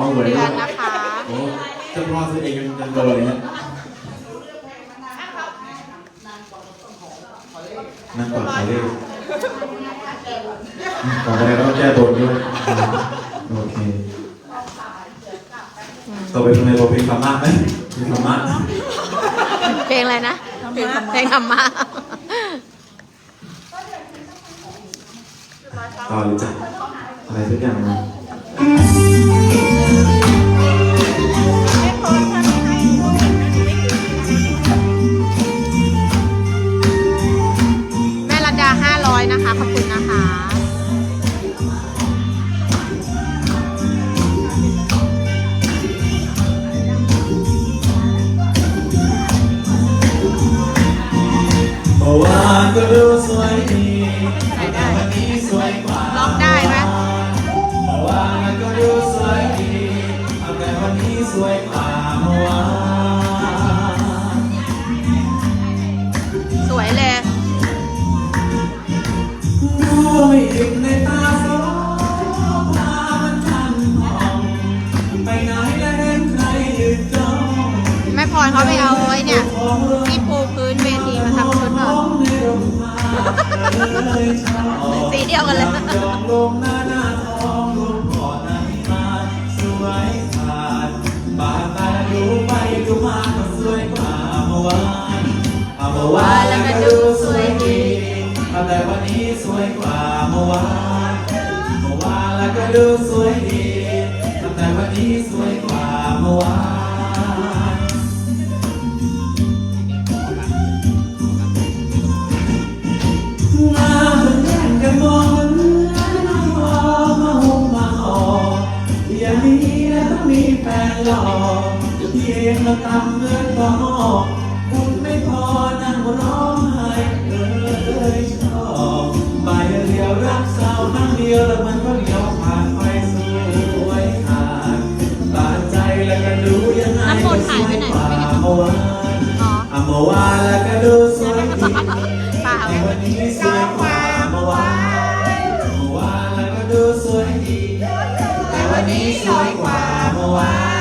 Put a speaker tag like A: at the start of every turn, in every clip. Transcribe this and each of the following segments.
A: หกเดือนนะคะโอ
B: ้จะรอซื้อเองยังยังโดนเลยเนี่ยนั่งก่อนขอเลขต่อไปเราต้องแก้ตัวด้วยโอเค
A: ต่อไปเป
B: ็นไงเราเป็นธรรมะไหมเป็นธรรมะ
A: เพลงอะไรนะเพลงธรรมะ
B: ต่อเลยจ้ะอะไรทุกอย่างนะแ
C: ก็ดูสวยดีแต่วันนี้สวยกว่าร้องได้ไหมเมื่อวานก็ดูสวยดีแต่วันนี้สวยกว่าเมื่อวาน
A: สวยเลย
C: ดูไม่อิ่มในตาสองตามันทันมองไปไหนและเห็นใครยืนจ้อง
A: แม่พรเขาไปเอาไว้เนี่ย
C: สีเดียวกันเลยจองลงหน้าหน้าทองลงก่อนนมาสวยขาดบาดตาดูไปดูมาก็สวยกว่าเมื่อวานเอาเมื่อวานแล้วก็ดูสวยดีแต่วันนี้สวยกว่าเมื่อวานเมื่อวานแล้วก็ดูสวยดีแต่วันนี้สวย ที่เองมาตำเงินก็หอคุณไม่พอนั่งร้องไห้เอยชอบไปเดียวรักสาวนั่งเดียวแล้วมันก็เลี้ยวผ่านไปสวยขาดตาใจแล้วก็ดูยังไงน้ำมนต์หายไปไหนก็สวยกว่าเมื่อวาน
A: อ๋อ
C: เมื่อวานแล้วก็ดูสวยดี
A: เปล่าในวันนี้สวยกว่าเมื่อวาน
C: เมื่อวานแล้วก็ดูสวยดี
A: แต่วันนี้สวยกว่าเมื่อวาน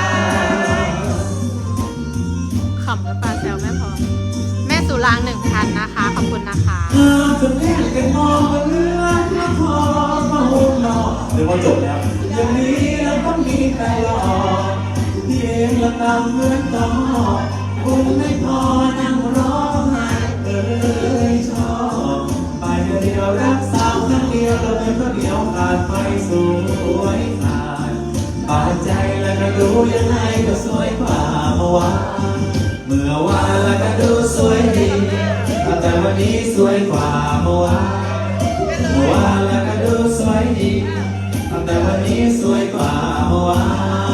A: รางหนึ่งพันนะคะ ขอบคุณนะคะง
C: ามจนแย่งกันมองเรื่องละครมาหุ่นหล่อเดี๋ยวพอจบแล้วอย่างนี้แล้วต้องมีใครหล่อที่เองละตามเหมือนต่อคุณไม่พอนั่งร้องไห้เอ้ยชอบไปเดียวรักสาวนั่งเดียวแล้วมันก็เดียวขาดไปสวยขาดปาดใจแล้วก็รู้ยังไงก็สวยกว่าเมื่อวานเมื่อวาน สวยกว่าเมื่อวานเมื่อวานแล้วก็ดูสวยดีแต่วันนี้สวยกว่าเมื่อวาน